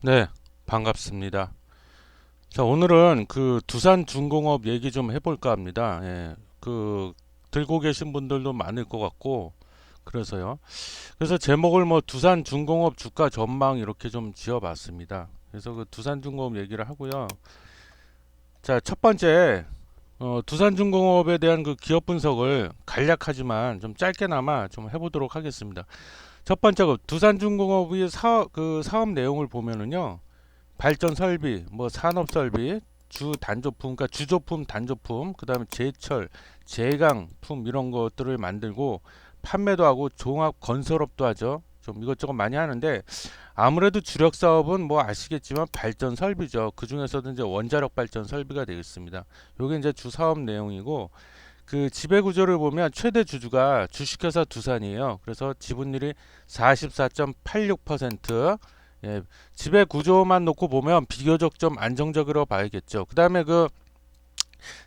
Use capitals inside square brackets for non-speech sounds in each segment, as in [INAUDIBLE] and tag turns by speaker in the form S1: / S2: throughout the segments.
S1: 네, 반갑습니다. 자, 오늘은 그 두산 중공업 얘기 좀 해볼까 합니다. 예, 그 들고 계신 분들도 많을 것 같고 그래서요. 그래서 제목을 뭐 두산 중공업 주가 전망 이렇게 좀 지어봤습니다. 그래서 그 두산 중공업 얘기를 하고요. 자, 첫 번째 어, 두산 중공업에 대한 그 기업 분석을 간략하지만 좀 짧게나마 좀 해보도록 하겠습니다. 첫 번째 그 두산중공업의 사업 그 사업 내용을 보면은요. 발전 설비, 뭐 산업 설비, 주 단조품, 그러니까 주조품, 단조품, 그다음에 제철, 제강품 이런 것들을 만들고 판매도 하고 종합 건설업도 하죠. 좀 이것저것 많이 하는데 아무래도 주력 사업은 뭐 아시겠지만 발전 설비죠. 그 중에서도 이제 원자력 발전 설비가 되겠습니다. 요게 이제 주 사업 내용이고 그 지배 구조를 보면 최대 주주가 주식회사 두산이에요. 그래서 지분율이 44.86%, 예, 지배 구조만 놓고 보면 비교적 좀 안정적으로 봐야겠죠. 그다음에 그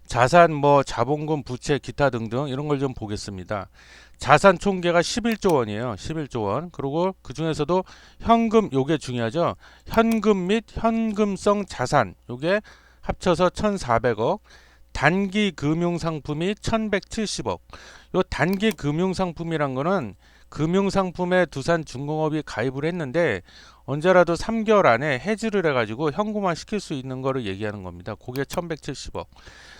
S1: 자산 뭐 자본금 부채 기타 등등 이런 걸 좀 보겠습니다. 자산 총계가 11조 원이에요. 11조 원. 그리고 그 중에서도 현금 요게 중요하죠. 현금 및 현금성 자산 요게 합쳐서 1,400억. 단기 금융 상품이 1,170억. 요 단기 금융 상품이란 거는 금융 상품에 두산중공업이 가입을 했는데 언제라도 3개월 안에 해지를 해가지고 현금화 시킬 수 있는 거를 얘기하는 겁니다. 그게 1170억.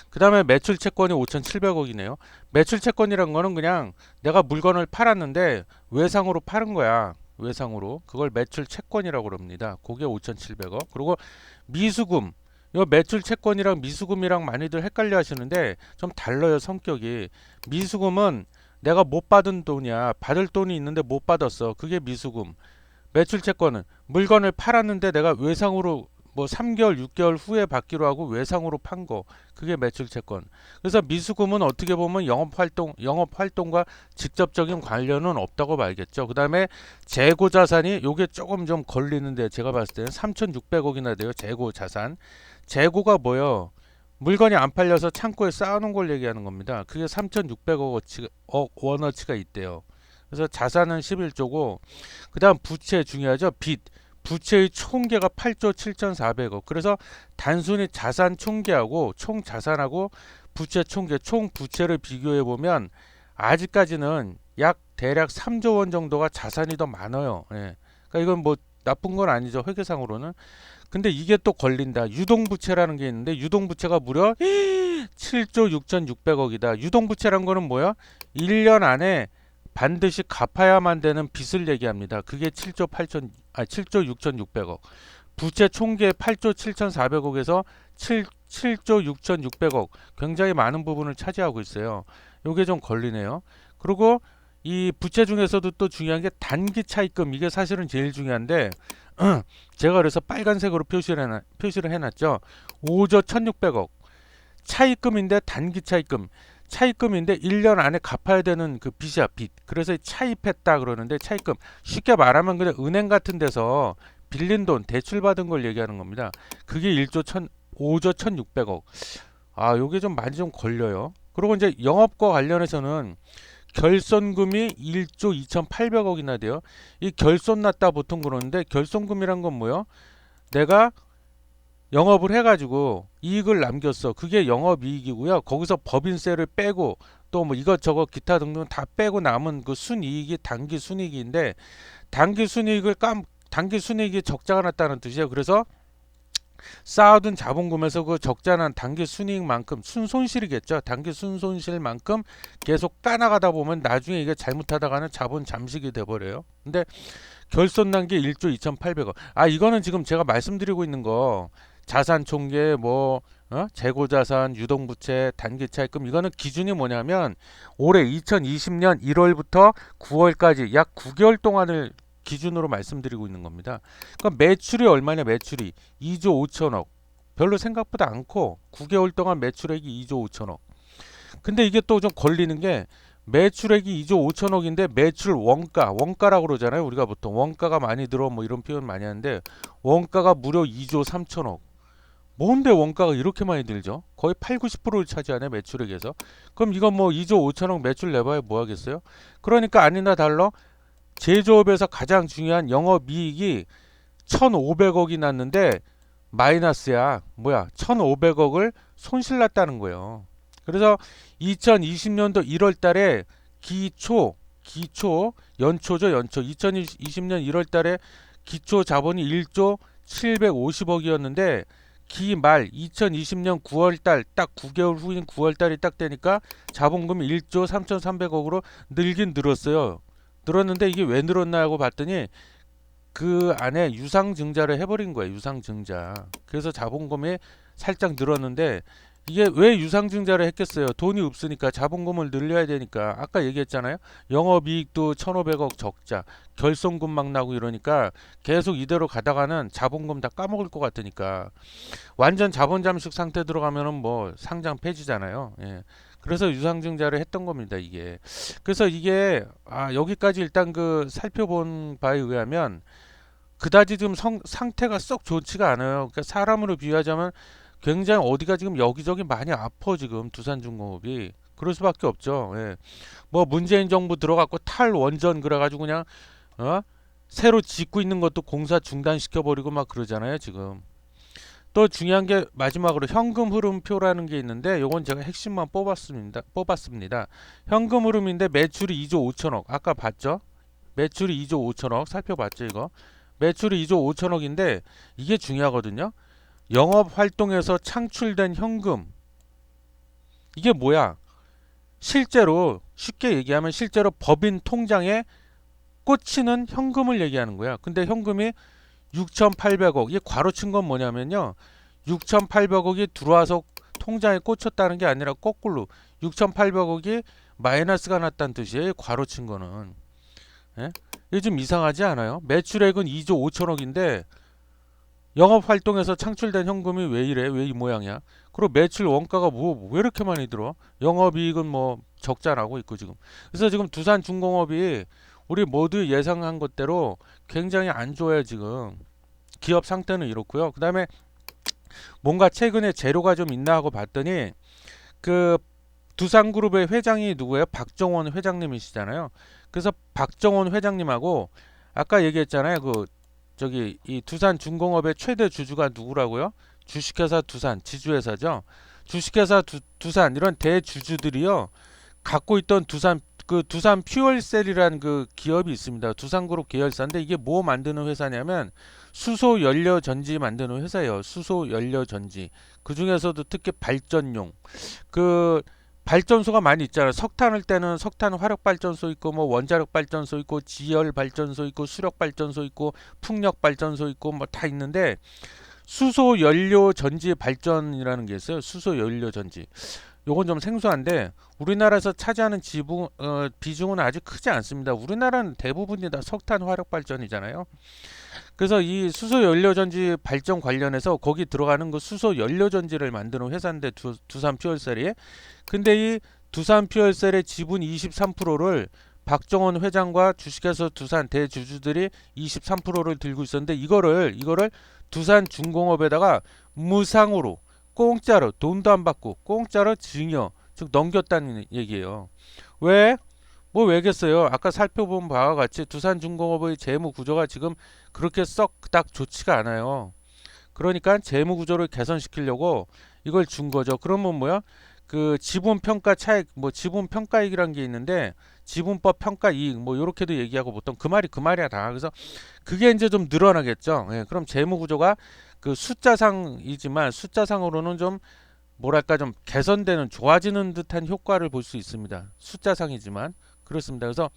S1: 그 다음에 매출 채권이 5,700억이네요. 매출 채권이란 거는 그냥 내가 물건을 팔았는데 외상으로 파는 거야. 외상으로. 그걸 매출 채권이라고 그럽니다. 그게 5,700억. 그리고 미수금. 요 매출 채권이랑 미수금이랑 많이들 헷갈려 하시는데 좀 달라요, 성격이. 미수금은 내가 못 받은 돈이야. 받을 돈이 있는데 못 받았어. 그게 미수금. 매출 채권은 물건을 팔았는데 내가 외상으로 뭐 3개월, 6개월 후에 받기로 하고 외상으로 판 거. 그게 매출 채권. 그래서 미수금은 어떻게 보면 영업 활동 영업 활동과 직접적인 관련은 없다고 말겠죠. 그다음에 재고 자산이 요게 조금 좀 걸리는데 제가 봤을 때는 3,600억이나 돼요. 재고 자산. 재고가 뭐요? 물건이 안 팔려서 창고에 쌓아놓은 걸 얘기하는 겁니다. 그게 3,600억 원어치가 있대요. 그래서 자산은 11조고 그다음 부채 중요하죠. 빚. 부채의 총계가 8조 7,400억. 그래서 단순히 자산 총계하고 총 자산하고 부채 총계, 총 부채를 비교해 보면 아직까지는 약 대략 3조 원 정도가 자산이 더 많아요. 예. 그러니까 이건 뭐 나쁜 건 아니죠. 회계상으로는. 근데 이게 또 걸린다. 유동부채라는 게 있는데 유동부채가 무려 7조 6,600억이다. 유동부채란 거는 뭐야? 1년 안에 반드시 갚아야만 되는 빚을 얘기합니다. 그게 7조 8천 아 7조 6,600억. 부채 총계 8조 7,400억에서 7 7조 6,600억. 굉장히 많은 부분을 차지하고 있어요. 요게 좀 걸리네요. 그리고 이 부채 중에서도 또 중요한 게 단기 차입금 이게 사실은 제일 중요한데 [CLEARS THROAT] 제가 그래서 빨간색으로 표시를 해놨, 표시를 해놨죠. 5조 1,600억. 차입금인데 단기 차입금. 차입금인데 1년 안에 갚아야 되는 그 빚이야, 빚. 그래서 차입했다 그러는데 차입금. 쉽게 말하면 그냥 은행 같은 데서 빌린 돈, 대출 받은 걸 얘기하는 겁니다. 그게 1조 1 5조 1,600억. 아, 요게 좀 많이 좀 걸려요. 그리고 이제 영업과 관련해서는 결손금이 1조 2,800억이나 돼요. 이 결손 났다 보통 그러는데 결손금이란 건 뭐요? 내가 영업을 해가지고 이익을 남겼어. 그게 영업이익이고요. 거기서 법인세를 빼고 또 뭐 이것저것 기타 등등 다 빼고 남은 그 순이익이 단기 순이익인데 단기 순이익을 깜 단기 순이익이 적자가 났다는 뜻이에요. 그래서 쌓아둔 자본금에서 그 적자난 단기 순이익만큼 순손실이겠죠. 단기 순손실만큼 계속 까나가다 보면 나중에 이게 잘못하다가는 자본 잠식이 돼버려요. 근데 결손 난 게 1조 2,800억. 아 이거는 지금 제가 말씀드리고 있는 거 자산 총계 뭐 어? 재고 자산, 유동 부채, 단기 차입금 이거는 기준이 뭐냐면 올해 2020년 1월부터 9월까지 약 9개월 동안을 기준으로 말씀드리고 있는 겁니다. 그러니까 매출이 얼마냐 매출이 2조 5천억. 별로 생각보다 않고 9개월 동안 매출액이 2조 5천억. 근데 이게 또 좀 걸리는 게 매출액이 2조 5천억인데 매출 원가, 원가라고 그러잖아요. 우리가 보통 원가가 많이 들어 뭐 이런 표현 많이 하는데 원가가 무려 2조 3천억. 뭔데 원가가 이렇게 많이 들죠? 거의 8, 90%를 차지하네 매출액에서. 그럼 이거 뭐 2조 5천억 매출 내봐야 뭐 하겠어요? 그러니까 아니나 달러 제조업에서 가장 중요한 영업이익이 1,500억이 났는데 마이너스야. 뭐야? 1,500억을 손실 났다는 거예요. 그래서 2020년도 1월 달에 기초 기초 연초죠, 연초. 2020년 1월 달에 기초 자본이 1조 750억이었는데 기말 2020년 9월 달 딱 9개월 후인 9월 달이 딱 되니까 자본금이 1조 3,300억으로 늘긴 늘었어요. 늘었는데 이게 왜 늘었나 고 봤더니 그 안에 유상증자를 해버린 거예요. 유상증자. 그래서 자본금이 살짝 늘었는데 이게 왜 유상증자를 했겠어요? 돈이 없으니까 자본금을 늘려야 되니까 아까 얘기했잖아요. 영업이익도 1,500억 적자, 결손금 막 나고 이러니까 계속 이대로 가다가는 자본금 다 까먹을 것 같으니까 완전 자본 잠식 상태 들어가면은 뭐 상장 폐지잖아요. 예. 그래서 유상증자를 했던 겁니다. 이게 그래서 이게 아 여기까지 일단 그 살펴본 바에 의하면 그다지 지금 성, 상태가 썩 좋지가 않아요. 그러니까 사람으로 비유하자면 굉장히 어디가 지금 여기저기 많이 아파 지금 두산중공업이 그럴 수밖에 없죠. 예. 뭐 문재인 정부 들어갔고 탈원전 그래가지고 그냥 어? 새로 짓고 있는 것도 공사 중단시켜 버리고 막 그러잖아요 지금. 또 중요한 게 마지막으로 현금 흐름표라는 게 있는데 요건 제가 핵심만 뽑았습니다. 뽑았습니다. 현금 흐름인데 매출이 2조 5천억 아까 봤죠? 매출이 2조 5천억 살펴봤죠 이거? 매출이 2조 5천억인데 이게 중요하거든요. 영업 활동에서 창출된 현금 이게 뭐야? 실제로 쉽게 얘기하면 실제로 법인 통장에 꽂히는 현금을 얘기하는 거야. 근데 현금이 6,800억. 이게 괄호 친 건 뭐냐면요. 6,800억이 들어와서 통장에 꽂혔다는 게 아니라 거꾸로 6,800억이 마이너스가 났다는 뜻이에요. 괄호 친 거는. 예? 이게 좀 이상하지 않아요? 매출액은 2조 5천억인데 영업 활동에서 창출된 현금이 왜 이래? 왜 이 모양이야? 그리고 매출 원가가 뭐 왜 이렇게 많이 들어? 영업 이익은 뭐 적자 나고 있고 지금. 그래서 지금 두산 중공업이 우리 모두 예상한 것대로 굉장히 안 좋아요 지금. 기업 상태는 이렇고요. 그다음에 뭔가 최근에 재료가 좀 있나 하고 봤더니 그 두산그룹의 회장이 누구예요? 박정원 회장님이시잖아요. 그래서 박정원 회장님하고 아까 얘기했잖아요. 그 저기 이 두산 중공업의 최대 주주가 누구라고요? 주식회사 두산 지주회사죠. 주식회사 두, 두산 이런 대주주들이요 갖고 있던 두산 그 두산 퓨얼셀이라는 그 기업이 있습니다. 두산그룹 계열사인데 이게 뭐 만드는 회사냐면 수소 연료 전지 만드는 회사예요. 수소 연료 전지. 그 중에서도 특히 발전용 그 발전소가 많이 있잖아요. 석탄을 떼는 석탄 화력 발전소 있고 뭐 원자력 발전소 있고 지열 발전소 있고 수력 발전소 있고 풍력 발전소 있고 뭐 다 있는데 수소 연료 전지 발전이라는 게 있어요. 수소 연료 전지. 요건 좀 생소한데 우리나라에서 차지하는 지분 어, 비중은 아직 크지 않습니다. 우리나라는 대부분이 다 석탄 화력 발전이잖아요. 그래서 이 수소 연료 전지 발전 관련해서 거기 들어가는 그 수소 연료 전지를 만드는 회사인데 두, 두산 퓨얼셀이 근데 이 두산 퓨얼셀의 지분 23%를 박정원 회장과 주식회사 두산 대주주들이 23%를 들고 있었는데 이거를 이거를 두산 중공업에다가 무상으로 공짜로 돈도 안 받고 공짜로 증여 즉 넘겼다는 얘기예요. 왜? 뭐 왜겠어요? 아까 살펴본 바와 같이 두산중공업의 재무 구조가 지금 그렇게 썩 딱 좋지가 않아요. 그러니까 재무 구조를 개선시키려고 이걸 준 거죠. 그러면 뭐야? 그 지분 평가 차익 뭐 지분 평가익이란 게 있는데 지분법 평가 이익 뭐 요렇게도 얘기하고 보통 그 말이 그 말이야 다. 그래서 그게 이제 좀 늘어나겠죠. 예, 그럼 재무 구조가 그 숫자상이지만 숫자상으로는 좀 뭐랄까 좀 개선되는 좋아지는 듯한 효과를 볼 수 있습니다. 숫자상이지만 그렇습니다. 그래서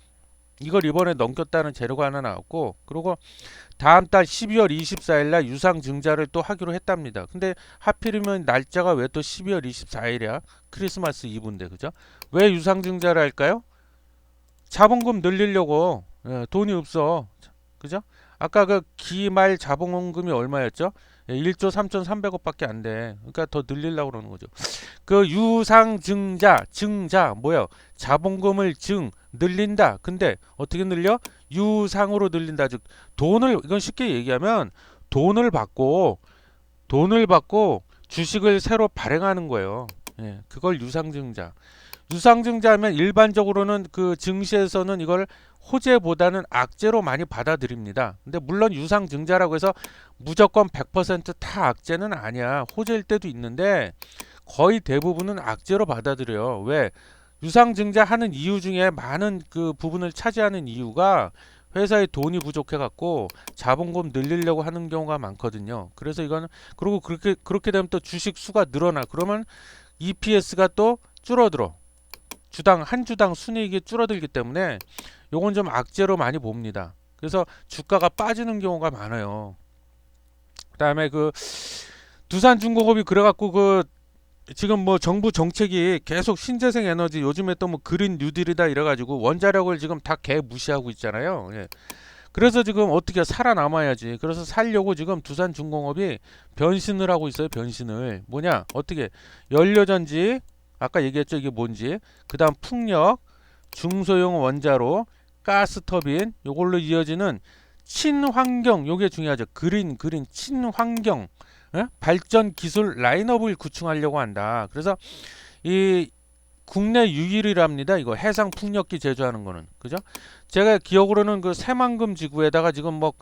S1: 이걸 이번에 넘겼다는 재료가 하나 나왔고 그리고 다음 달 12월 24일 날 유상 증자를 또 하기로 했답니다. 근데 하필이면 날짜가 왜 또 12월 24일이야? 크리스마스 이브인데 그죠? 왜 유상 증자를 할까요? 자본금 늘리려고 예, 돈이 없어. 그죠? 아까 그 기말 자본금이 얼마였죠? 예, 1조 3,300억밖에 안 돼. 그러니까 더 늘리려고 그러는 거죠. 그 유상 증자, 증자 뭐요? 자본금을 증 늘린다. 근데 어떻게 늘려? 유상으로 늘린다. 즉 돈을 이건 쉽게 얘기하면 돈을 받고 돈을 받고 주식을 새로 발행하는 거예요. 예, 그걸 유상증자. 유상증자하면 일반적으로는 그 증시에서는 이걸 호재보다는 악재로 많이 받아들입니다. 근데 물론 유상증자라고 해서 무조건 100%다 악재는 아니야. 호재일 때도 있는데 거의 대부분은 악재로 받아들여요. 왜? 유상증자 하는 이유 중에 많은 그 부분을 차지하는 이유가 회사에 돈이 부족해 갖고 자본금 늘리려고 하는 경우가 많거든요. 그래서 이거는 그리고 그렇게 그렇게 되면 또 주식 수가 늘어나. 그러면 EPS가 또 줄어들어. 주당 한 주당 순이익이 줄어들기 때문에 요건 좀 악재로 많이 봅니다. 그래서 주가가 빠지는 경우가 많아요. 그다음에 그 두산 중공업이 그래갖고 그 지금 뭐 정부 정책이 계속 신재생 에너지 요즘에 또 뭐 그린 뉴딜이다 이래가지고 원자력을 지금 다 개 무시하고 있잖아요. 예. 그래서 지금 어떻게 살아남아야지. 그래서 살려고 지금 두산 중공업이 변신을 하고 있어요. 변신을 뭐냐 어떻게 연료전지 아까 얘기했죠 이게 뭔지 그 다음 풍력 중소형 원자로 가스터빈 요걸로 이어지는 친환경 요게 중요하죠. 그린 그린 친환경 예? 발전 기술 라인업을 구축하려고 한다. 그래서 이 국내 유일이랍니다. 이거 해상 풍력기 제조하는 거는 그죠? 제가 기억으로는 그 새만금 지구에다가 지금 뭐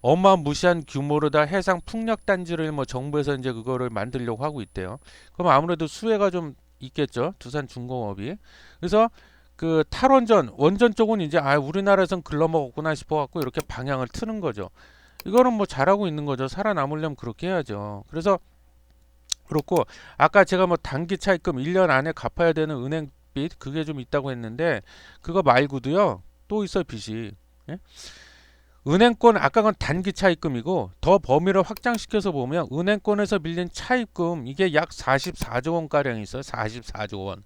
S1: 어마무시한 규모로 다 해상 풍력 단지를 뭐 정부에서 이제 그거를 만들려고 하고 있대요. 그럼 아무래도 수혜가 좀 있겠죠. 두산 중공업이. 그래서 그 탈원전 원전 쪽은 이제 아 우리나라에선 글러먹었구나 싶어 갖고 이렇게 방향을 트는 거죠. 이거는 뭐 잘하고 있는 거죠. 살아남으려면 그렇게 해야죠. 그래서 그렇고 아까 제가 뭐 단기 차입금 1년 안에 갚아야 되는 은행빚 그게 좀 있다고 했는데 그거 말고도요. 또 있어요, 빚이. 예? 은행권 아까 건 단기 차입금이고 더 범위를 확장시켜서 보면 은행권에서 빌린 차입금 이게 약 44조 원 가량 있어요. 44조 원.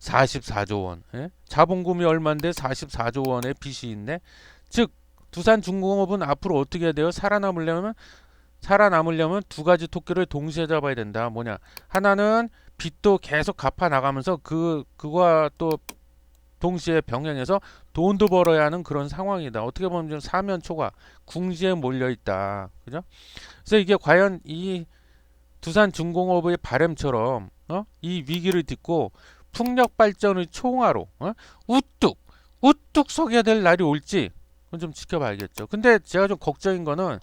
S1: 44조 원. 예? 자본금이 얼마인데 44조 원의 빚이 있네. 즉 두산 중공업은 앞으로 어떻게 해야 돼요? 살아남으려면 살아남으려면 두 가지 토끼를 동시에 잡아야 된다. 뭐냐? 하나는 빚도 계속 갚아 나가면서 그 그와 또 동시에 병행해서 돈도 벌어야 하는 그런 상황이다. 어떻게 보면 좀 사면초가 궁지에 몰려 있다. 그죠? 그래서 이게 과연 이 두산 중공업의 바램처럼 어? 이 위기를 딛고 풍력 발전의 총화로 어? 우뚝 우뚝 서게 될 날이 올지 그건 좀 지켜봐야겠죠. 근데 제가 좀 걱정인 거는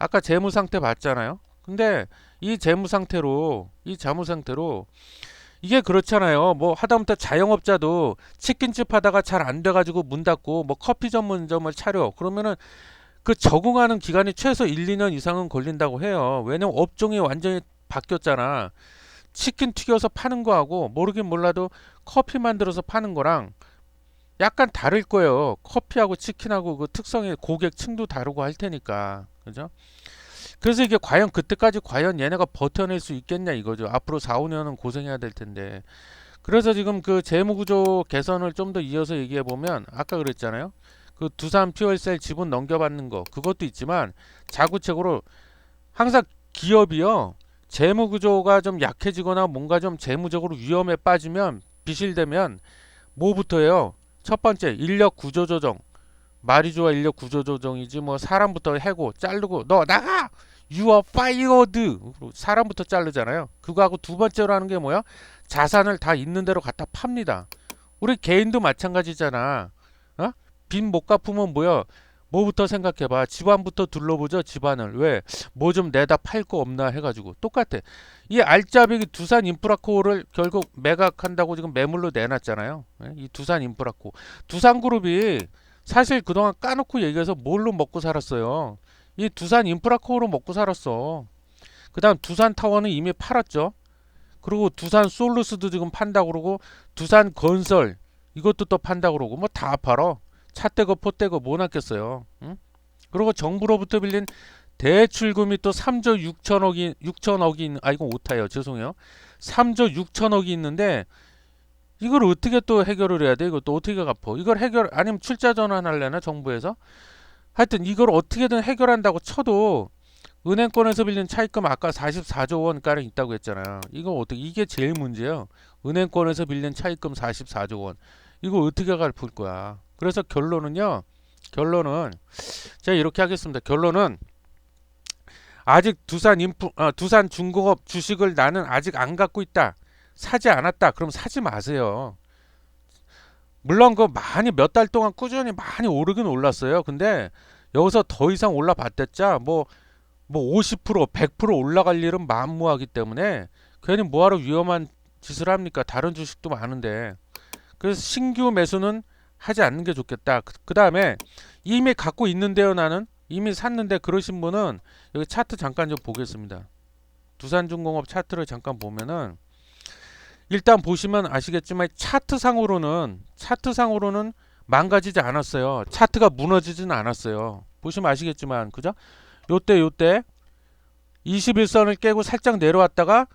S1: 아까 재무 상태 봤잖아요. 근데 이 재무 상태로 이 재무 상태로 이게 그렇잖아요. 뭐 하다못해 자영업자도 치킨집 하다가 잘 안 돼가지고 문 닫고 뭐 커피 전문점을 차려 그러면은 그 적응하는 기간이 최소 1, 2년 이상은 걸린다고 해요. 왜냐면 업종이 완전히 바뀌었잖아. 치킨 튀겨서 파는 거하고 모르긴 몰라도 커피 만들어서 파는 거랑 약간 다를 거예요. 커피하고 치킨하고 그 특성의 고객층도 다르고 할 테니까. 그죠? 그래서 이게 과연 그때까지 과연 얘네가 버텨낼 수 있겠냐 이거죠. 앞으로 4, 5년은 고생해야 될 텐데. 그래서 지금 그 재무구조 개선을 좀 더 이어서 얘기해 보면 아까 그랬잖아요. 그 두산 퓨얼셀 지분 넘겨받는 거 그것도 있지만 자구책으로 항상 기업이요. 재무구조가 좀 약해지거나 뭔가 좀 재무적으로 위험에 빠지면 비실되면 뭐부터예요? 첫 번째 인력 구조 조정 말이 좋아 인력 구조 조정이지 뭐 사람부터 해고 자르고 너 나가! Are fired! 사람부터 자르잖아요. 그거하고 두 번째로 하는 게 뭐야? 자산을 다 있는 대로 갖다 팝니다. 우리 개인도 마찬가지잖아. 어? 빚못 갚으면 뭐야? 뭐부터 생각해봐? 집안부터 둘러보죠 집안을. 왜? 뭐 좀 내다 팔 거 없나 해가지고. 똑같아. 이 알짜배기 두산 인프라코를 결국 매각한다고 지금 매물로 내놨잖아요. 예? 이 두산 인프라코 두산그룹이 사실 그동안 까놓고 얘기해서 뭘로 먹고 살았어요 이 두산 인프라코로 먹고 살았어 그 다음 두산 타워는 이미 팔았죠 그리고 두산 솔루스도 지금 판다 그러고 두산 건설 이것도 또 판다 그러고 뭐 다 팔어 차 떼고 포 떼고 뭐 났겠어요. 응? 그리고 정부로부터 빌린 대출금이 또 3조 6천억이 6천억이 있는 아 이건 오타예요. 죄송해요. 3조 6천억이 있는데 이걸 어떻게 또 해결을 해야 돼? 이것도 어떻게 갚어? 이걸 해결 아니면 출자 전환할래나 정부에서? 하여튼 이걸 어떻게든 해결한다고 쳐도 은행권에서 빌린 차입금 아까 44조 원 가량 있다고 했잖아요. 이거 어떻게 이게 제일 문제예요. 은행권에서 빌린 차입금 44조 원. 이거 어떻게 갚을 거야? 그래서 결론은요. 결론은 제가 이렇게 하겠습니다. 결론은 아직 두산 인프 어, 두산 중공업 주식을 나는 아직 안 갖고 있다. 사지 않았다. 그럼 사지 마세요. 물론 그 많이 몇 달 동안 꾸준히 많이 오르긴 올랐어요. 근데 여기서 더 이상 올라봤댔자 뭐 뭐 50% 100% 올라갈 일은 만무하기 때문에 괜히 뭐하러 위험한 짓을 합니까? 다른 주식도 많은데. 그래서 신규 매수는 하지 않는 게 좋겠다. 그 다음에 이미 갖고 있는데요, 나는 이미 샀는데 그러신 분은 여기 차트 잠깐 좀 보겠습니다. 두산중공업 차트를 잠깐 보면은 일단 보시면 아시겠지만 차트상으로는 차트상으로는 망가지지 않았어요. 차트가 무너지진 않았어요. 보시면 아시겠지만 그죠? 요때 요때 21선을 깨고 살짝 내려왔다가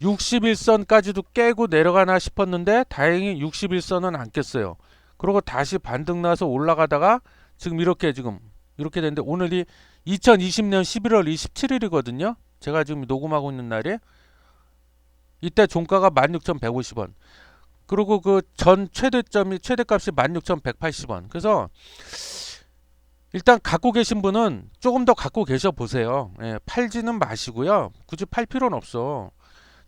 S1: 61선까지도 깨고 내려가나 싶었는데 다행히 61선은 안 깼어요. 그리고 다시 반등 나서 올라가다가 지금 이렇게 지금 이렇게 됐는데 오늘이 2020년 11월 27일이거든요. 제가 지금 녹음하고 있는 날이 이때 종가가 16,150원. 그리고 그 전 최대점이 최대값이 16,180원. 그래서 일단 갖고 계신 분은 조금 더 갖고 계셔 보세요. 예, 팔지는 마시고요. 굳이 팔 필요는 없어.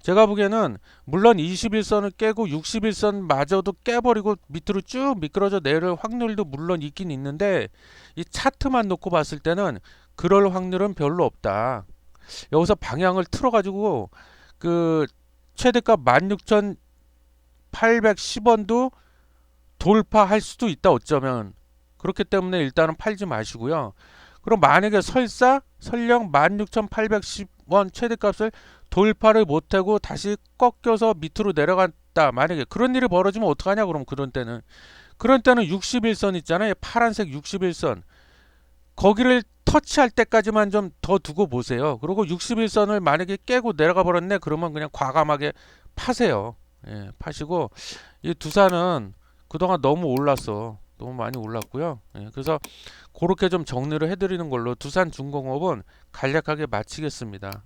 S1: 제가 보기에는 물론 21선을 깨고 61선 마저도 깨버리고 밑으로 쭉 미끄러져 내릴 확률도 물론 있긴 있는데 이 차트만 놓고 봤을 때는 그럴 확률은 별로 없다. 여기서 방향을 틀어가지고 그 최대가 16,810원도 돌파할 수도 있다 어쩌면 그렇기 때문에 일단은 팔지 마시고요. 그럼 만약에 설사 설령 16,810원 최대값을 돌파를 못하고 다시 꺾여서 밑으로 내려갔다. 만약에 그런 일이 벌어지면 어떡하냐 그럼 그런 때는 그런 때는 61선 있잖아요. 파란색 61선 거기를 터치할 때까지만 좀 더 두고 보세요. 그리고 61선을 만약에 깨고 내려가 버렸네 그러면 그냥 과감하게 파세요. 예, 파시고 이 두산은 그동안 너무 올랐어. 너무 많이 올랐고요. 예, 그래서 그렇게 좀 정리를 해드리는 걸로 두산 중공업은 간략하게 마치겠습니다.